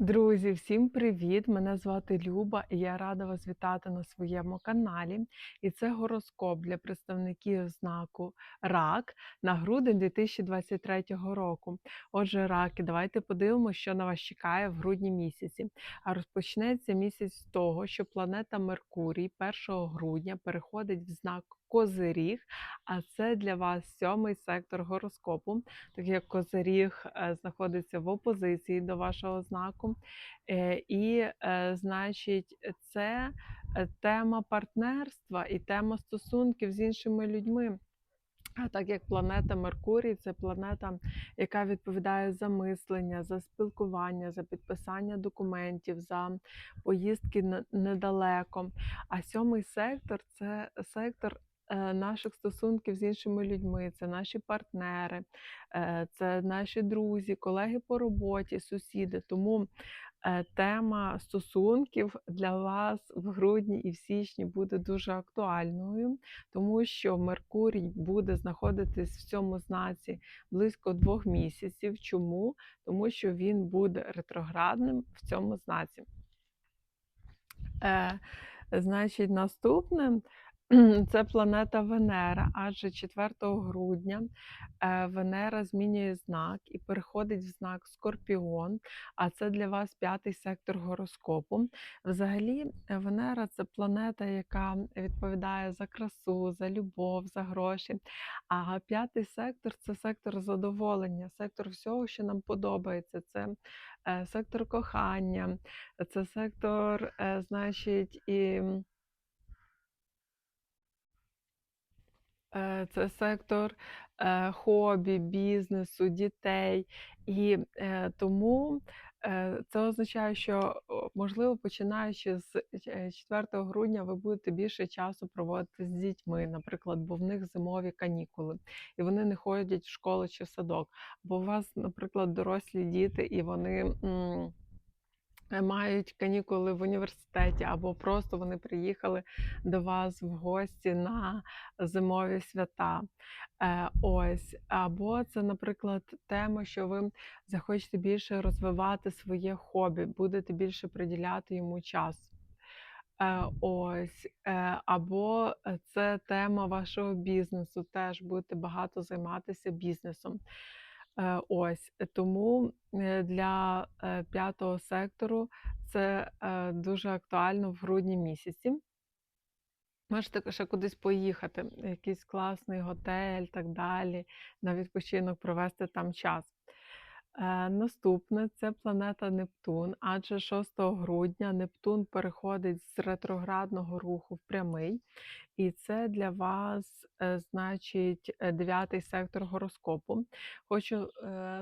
Друзі, всім привіт! Мене звати Люба, і я рада вас вітати на своєму каналі. І це гороскоп для представників знаку РАК на грудень 2023 року. Отже, раки, давайте подивимося, що на вас чекає в грудні місяці. А розпочнеться місяць з того, що планета Меркурій 1 грудня переходить в знак. Козиріг, а це для вас сьомий сектор гороскопу, так як Козиріг е, знаходиться в опозиції до вашого знаку. Е, І, е, значить, це тема партнерства і тема стосунків з іншими людьми. А так як планета Меркурій це планета, яка відповідає за мислення, за спілкування, за підписання документів, за поїздки недалеко. А сьомий сектор це сектор. Е, Наших стосунків з іншими людьми, це наші партнери, е, це наші друзі, колеги по роботі, сусіди. Тому е, тема стосунків для вас в грудні і в січні буде дуже актуальною тому що Меркурій буде знаходитись в цьому знаці близько двох місяців. Чому? Тому що він буде ретроградним в цьому знаці. Значить, наступним це планета Венера, адже 4 грудня е, Венера змінює знак і переходить в знак Скорпіон, а це для вас п'ятий сектор гороскопу. Взагалі, е, Венера це планета, яка відповідає за красу, за любов, за гроші. А п'ятий сектор це сектор задоволення, сектор всього, що нам подобається. Це е, сектор кохання, це сектор, значить, і. Це сектор е, хобі, бізнесу, дітей. І е, тому е, це означає, що можливо, починаючи з е, 4 грудня, ви будете більше часу проводити з дітьми, наприклад, бо в них зимові канікули, і вони не ходять в школу чи в садок. Бо у вас, наприклад, дорослі діти, і вони. Е, Мають канікули в університеті, або просто вони приїхали до вас в гості на зимові свята. Е, ось, або це, наприклад, тема, що ви захочете більше розвивати своє хобі, будете більше приділяти йому час. Е, ось, або це тема вашого бізнесу, теж будете багато займатися бізнесом. Е, ось тому е, для е, п'ятого сектору це дуже актуально в грудні місяці. Можете ще кудись поїхати, якийсь класний готель, так далі, на відпочинок провести там час. Е, Наступне це планета Нептун, адже 6 грудня Нептун переходить з ретроградного руху в прямий, і це для вас, е, значить, е, дев'ятий сектор гороскопу. Хочу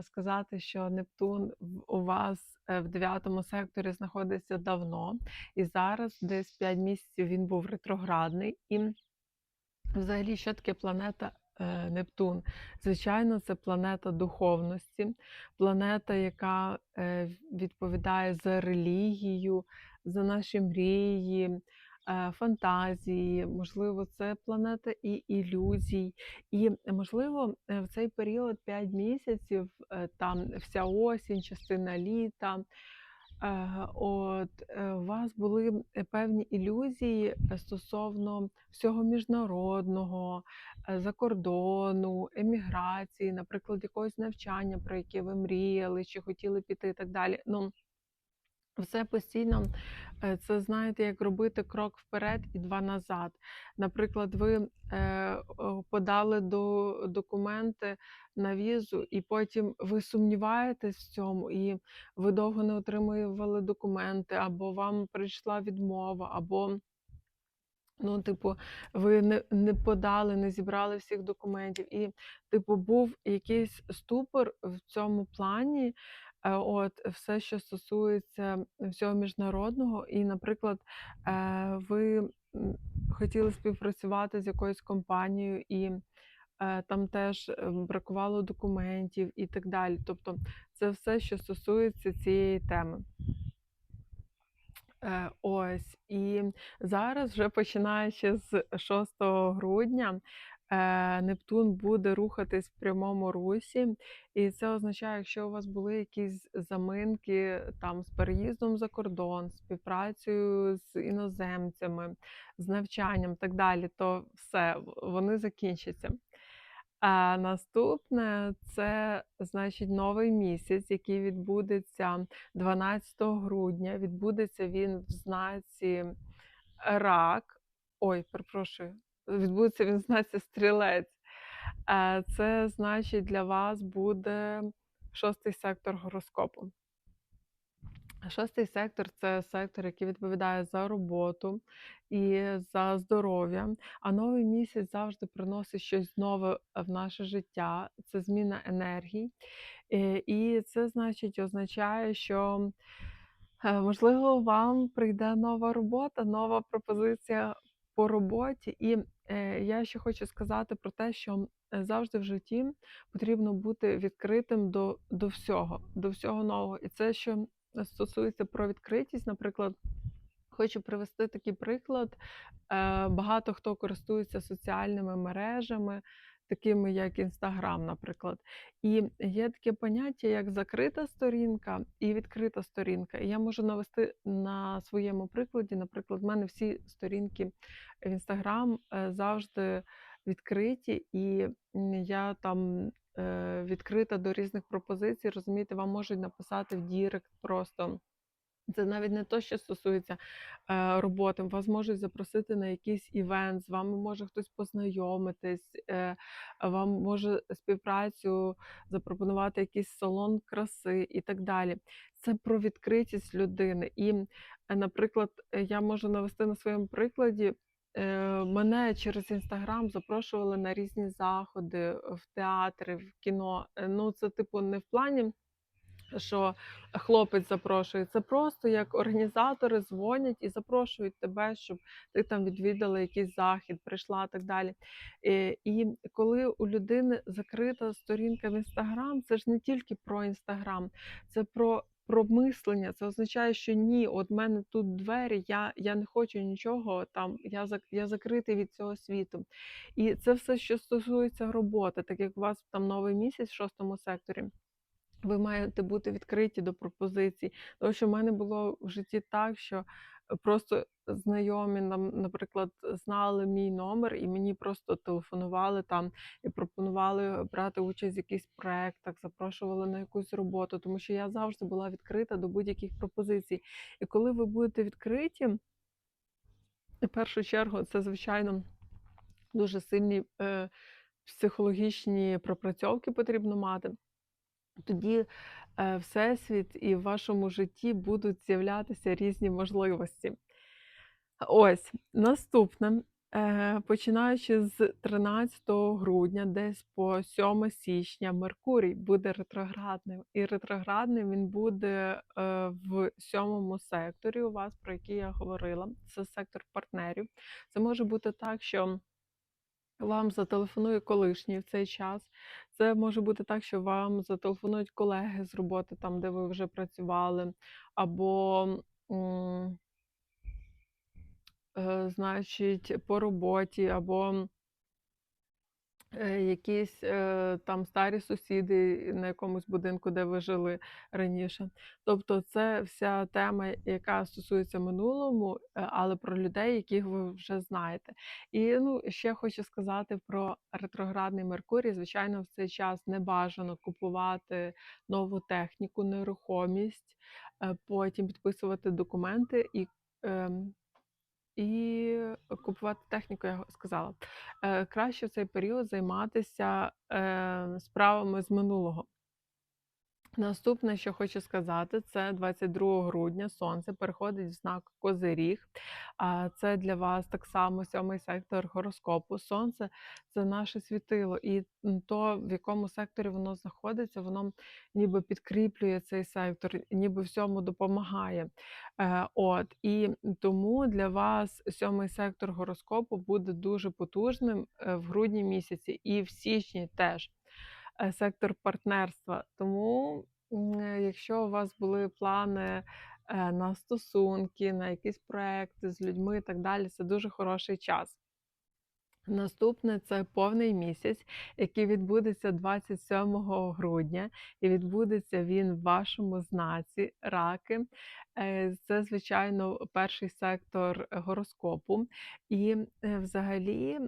сказати, що Нептун у вас в дев'ятому секторі знаходиться давно, і зараз десь 5 місяців він був ретроградний. І Взагалі, що таке планета Нептун? Звичайно, це планета духовності, планета, яка е, відповідає за релігію, за наші мрії, е, фантазії. Можливо, це планета і ілюзій. І, можливо, е, в цей період 5 місяців, е, там вся осінь, частина літа. Е, От е, у вас були е, певні ілюзії стосовно всього міжнародного, закордону, еміграції, наприклад, якогось навчання, про яке ви мріяли чи хотіли піти і так далі. Ну, все постійно е, це знаєте, як робити крок вперед і два назад. Наприклад, ви е, подали до документи на візу, і потім ви сумніваєтесь в цьому, і ви довго не отримували документи, або вам прийшла відмова, або Ну, типу, ви не, не подали, не зібрали всіх документів, і, типу, був якийсь ступор в цьому плані. Е, От, все, що стосується всього міжнародного, і, наприклад, е, ви хотіли співпрацювати з якоюсь компанією, і е, там теж бракувало документів і так далі. Тобто, це все, що стосується цієї теми. Ось і зараз, вже починаючи з 6 грудня, Нептун буде рухатись в прямому русі, і це означає, якщо у вас були якісь заминки там з переїздом за кордон, співпрацею з іноземцями, з навчанням так далі, то все, вони закінчаться. А наступне це значить новий місяць, який відбудеться 12 грудня. Відбудеться він в знаці рак. Ой, перепрошую, відбудеться він в стрілець. Е, Це значить для вас буде шостий сектор гороскопу. Шостий сектор це сектор, який відповідає за роботу і за здоров'я. А новий місяць завжди приносить щось нове в наше життя. Це зміна енергій. Е, І це значить означає, що е, можливо вам прийде нова робота, нова пропозиція по роботі. І е, я ще хочу сказати про те, що е, завжди в житті потрібно бути відкритим до, до всього, до всього нового. І це що стосується про відкритість, наприклад. Хочу привести такий приклад. Е, Багато хто користується соціальними мережами, такими як Інстаграм, наприклад. І є таке поняття, як закрита сторінка і відкрита сторінка. І я можу навести на своєму прикладі. Наприклад, в мене всі сторінки в Інстаграм е, завжди відкриті, і я там е, відкрита до різних пропозицій. Розумієте, вам можуть написати в Дірект просто. Це навіть не то, що стосується е, роботи. Вас можуть запросити на якийсь івент, з вами може хтось познайомитись, е, вам може співпрацю запропонувати якийсь салон краси і так далі. Це про відкритість людини. І, е, наприклад, е, я можу навести на своєму прикладі. е, Мене через інстаграм запрошували на різні заходи в театри, в кіно. Ну, це типу не в плані що хлопець запрошує. Це просто як організатори дзвонять і запрошують тебе, щоб ти там відвідала якийсь захід, прийшла так далі. Е, І коли у людини закрита сторінка в інстаграм, це ж не тільки про інстаграм, це про. Про мислення, це означає, що ні, от мене тут двері, я я не хочу нічого там, я я закритий від цього світу. І це все, що стосується роботи, так як у вас там новий місяць в шостому секторі. Ви маєте бути відкриті до пропозицій. Тому що в мене було в житті так, що е, просто знайомі нам, наприклад, знали мій номер, і мені просто телефонували там і пропонували брати участь в якихось проектах, запрошували на якусь роботу, тому що я завжди була відкрита до будь-яких пропозицій. І коли ви будете відкриті, в першу чергу, це звичайно дуже сильні е, психологічні пропрацьовки потрібно мати тоді е, Всесвіт і в вашому житті будуть з'являтися різні можливості. Ось наступне. Е, Починаючи з 13 грудня, десь по 7 січня, Меркурій буде ретроградним. І ретроградним він буде е, в сьомому секторі, у вас, про який я говорила. Це сектор партнерів. Це може бути так, що вам зателефонує колишній в цей час. Це може бути так, що вам зателефонують колеги з роботи, там, де ви вже працювали, або, е, значить, по роботі, або якісь е, там старі сусіди на якомусь будинку, де ви жили раніше. Тобто, це вся тема, яка стосується минулому, е, але про людей, яких ви вже знаєте. І ну, ще хочу сказати про ретроградний Меркурій. Звичайно, в цей час не бажано купувати нову техніку, нерухомість, е, потім підписувати документи і. І купувати техніку, я сказала. Е, краще в цей період займатися е, справами з минулого. Наступне, що хочу сказати, це 22 грудня сонце переходить в знак Козиріг. А це для вас так само сьомий сектор гороскопу. Сонце це наше світило, і то, в якому секторі воно знаходиться, воно ніби підкріплює цей сектор, ніби всьому допомагає. Е, От і тому для вас сьомий сектор гороскопу буде дуже потужним е, в грудні місяці, і в січні теж. Е, сектор партнерства. Тому, е, якщо у вас були плани е, на стосунки, на якісь проекти з людьми і так далі, це дуже хороший час. Наступне це повний місяць, який відбудеться 27 грудня, і відбудеться він в вашому знаці Раки. Це, звичайно, перший сектор гороскопу. І, взагалі,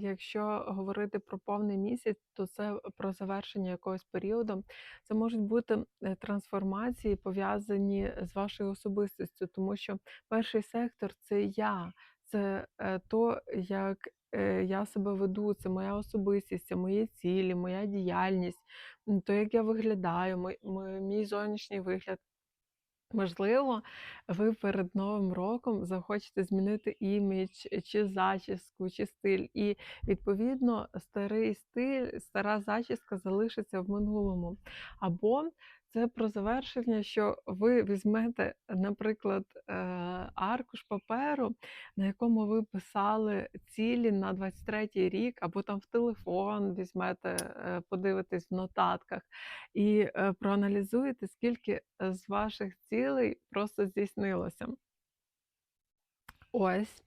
якщо говорити про повний місяць, то це про завершення якогось періоду. Це можуть бути, е, трансформації, пов'язані з вашою особистістю, тому що перший сектор це я, це, е, то, як, е, я себе веду, це моя особистість, це мої цілі, моя діяльність, то, як я виглядаю, мій зовнішній вигляд. Можливо, ви перед Новим роком захочете змінити імідж, чи зачіску, чи стиль. І, відповідно, старий стиль, стара зачіска залишиться в минулому. Або це про завершення, що ви візьмете, наприклад, е, аркуш паперу, на якому ви писали цілі на 23-й рік, або там в телефон візьмете, е, подивитесь в нотатках і, е, проаналізуєте, скільки з ваших цілей просто здійснилося. Ось.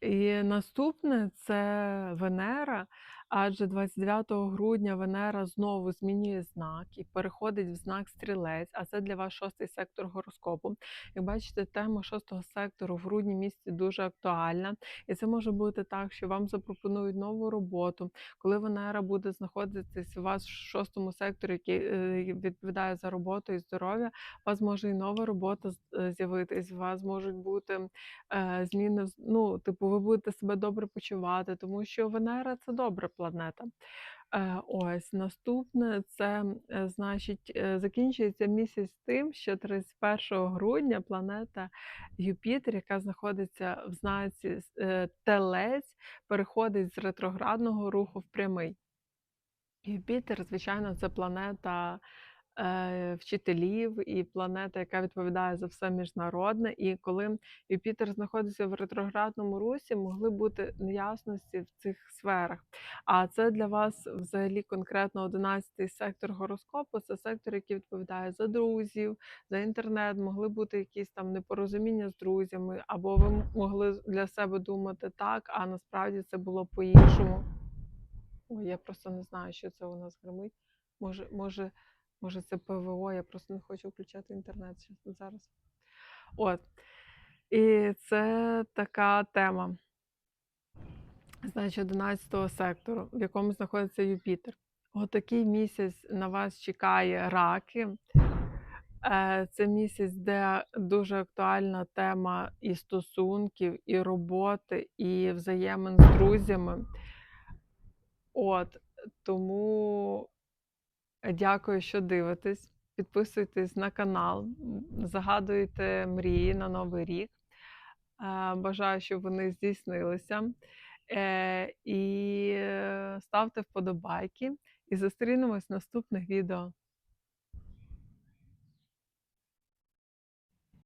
І наступне це Венера, адже 29 грудня Венера знову змінює знак і переходить в знак Стрілець, а це для вас шостий сектор гороскопу. Як бачите, тема шостого сектору в грудні місяці дуже актуальна, і це може бути так, що вам запропонують нову роботу, коли Венера буде знаходитись у вас в шостому секторі, який е, відповідає за роботу і здоров'я, у вас може і нова робота е, з'явитись, у вас можуть бути е, зміни, ну, типу, ви будете себе добре почувати, тому що Венера це добра планета. Е, ось наступне це е, значить е, закінчується місяць тим, що 31 грудня планета Юпітер, яка знаходиться в знаці Телець, переходить з ретроградного руху в прямий. Юпітер, звичайно, це планета вчителів і планета, яка відповідає за все міжнародне. І коли Юпітер знаходиться в ретроградному русі, могли бути неясності в цих сферах. А це для вас взагалі конкретно 11-й сектор гороскопу. Це сектор, який відповідає за друзів, за інтернет, могли бути якісь там непорозуміння з друзями, або ви могли для себе думати так, а насправді це було по-іншому. Ой, я просто не знаю, що це у нас гримить. Може, може, може, це ПВО, я просто не хочу включати інтернет зараз. От. І це така тема, значить, 11 сектору, в якому знаходиться Юпітер. Отакий місяць на вас чекає раки. Е, Це місяць, де дуже актуальна тема і стосунків, і роботи, і взаємин з друзями. От, тому Дякую, що дивитесь. Підписуйтесь на канал, загадуйте мрії на Новий рік. Е, Бажаю, щоб вони здійснилися. Е, І е, ставте вподобайки. І зустрінемось в наступних відео.